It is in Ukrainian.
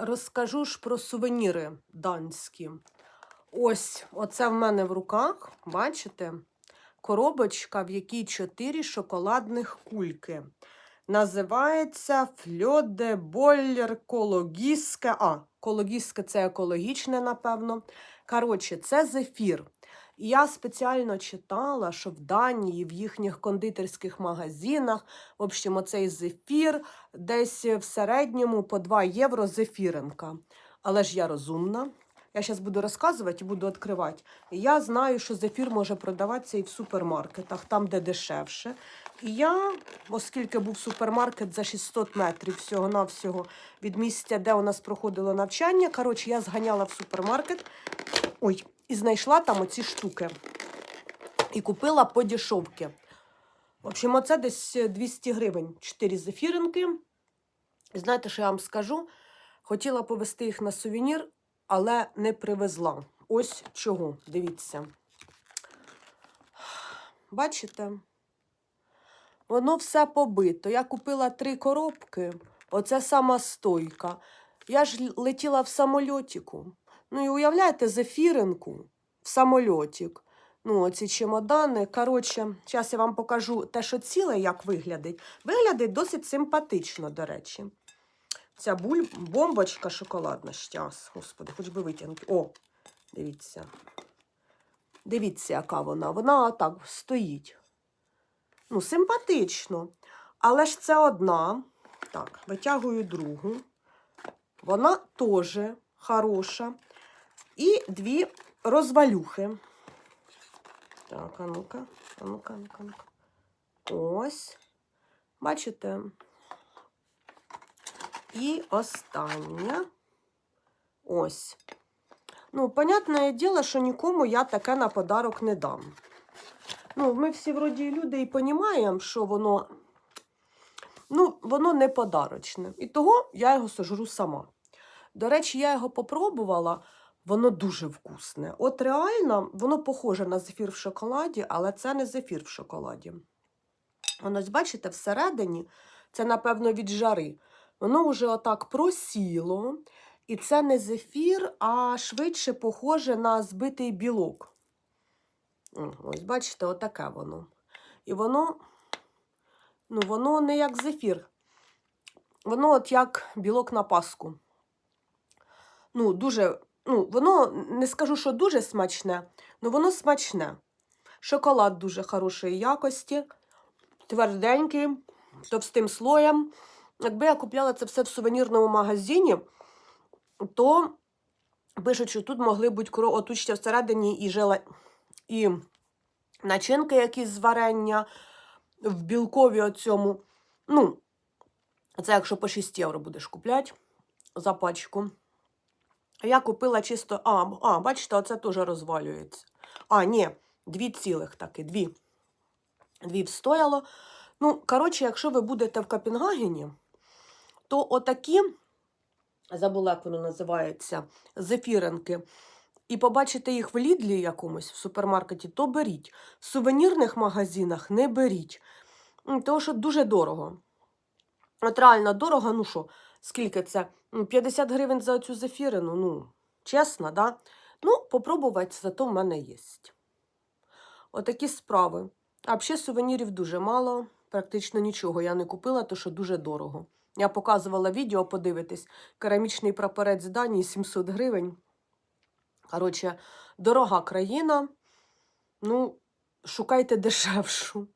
розкажу ж про сувеніри данські. Ось, оце в мене в руках, бачите? Коробочка, в якій чотири шоколадних кульки. Називається Фльоде Бойлер Кологіське. А, кологіське це екологічне, напевно. Коротше, це зефір. І я спеціально читала, що в Данії, в їхніх кондитерських магазинах, в общем, оцей зефір десь в середньому по 2 євро зефіринка. Але ж я розумна. Я зараз буду розказувати і буду відкривати. Я знаю, що зефір може продаватися і в супермаркетах, там, де дешевше. І я, оскільки був супермаркет за 600 метрів всього-навсього від місця, де у нас проходило навчання, коротше, я зганяла в супермаркет ой, і знайшла там оці штуки. І купила по дешевки. В общем, оце десь 200 гривень. 4 зефіринки. І знаєте, що я вам скажу? Хотіла повезти їх на сувенір, але не привезла. Ось чого, дивіться. Бачите? Воно все побито. Я купила три коробки. Оце сама стойка. Я ж летіла в самольотіку. Ну і уявляєте, зефіринку в самольотик. Ну, оці чемодани. Коротше, зараз я вам покажу те, що ціле, як виглядить. Виглядить досить симпатично, до речі. Ця буль... бомбочка шоколадна щас. Господи, хоч би витягнути. О, дивіться. Дивіться, яка вона. Вона отак стоїть. Ну, симпатично. Але ж це одна. Так, витягую другу. Вона теж хороша. І дві розвалюхи. Так, а ну-ка, а ну-ка, а ну-ка, ну-ка. Ось. Бачите? І остання. Ось. Ну, понятне діло, що нікому я таке на подарок не дам. Ну, ми всі вроді люди і розуміємо, що воно, ну, воно не подарочне. І того я його сожру сама. До речі, я його попробувала, воно дуже вкусне. От реально, воно похоже на зефір в шоколаді, але це не зефір в шоколаді. Воно, бачите, всередині, це, напевно, від жари. Воно вже отак просіло. І це не зефір, а швидше похоже на збитий білок. Ось, бачите, отаке воно. І воно, ну, воно не як зефір. Воно от як білок на паску. Ну, дуже, ну, воно не скажу, що дуже смачне, але воно смачне. Шоколад дуже хорошої якості, тверденький, товстим слоєм. Якби я купляла це все в сувенірному магазині, то пишуть, що тут могли бути кро... отут всередині і жела... і начинки якісь з варення в білкові оцьому. Ну, це якщо по 6 євро будеш купляти за пачку. Я купила чисто. А, а бачите, оце теж розвалюється. А, ні, дві цілих таки, дві. Дві встояло. Ну, коротше, якщо ви будете в Копенгагені, то отакі, забула, як воно називається, зефіринки, і побачите їх в Лідлі якомусь в супермаркеті, то беріть. В сувенірних магазинах не беріть. Тому що дуже дорого. От реально дорого, ну що, скільки це? 50 гривень за цю зефірину, ну, чесно, да? Ну, попробувати зато в мене є. Отакі справи. А взагалі сувенірів дуже мало, практично нічого я не купила, тому що дуже дорого. Я показувала відео, подивитись, керамічний прапорець з Данії 700 гривень. Коротше, дорога країна. Ну, шукайте дешевшу.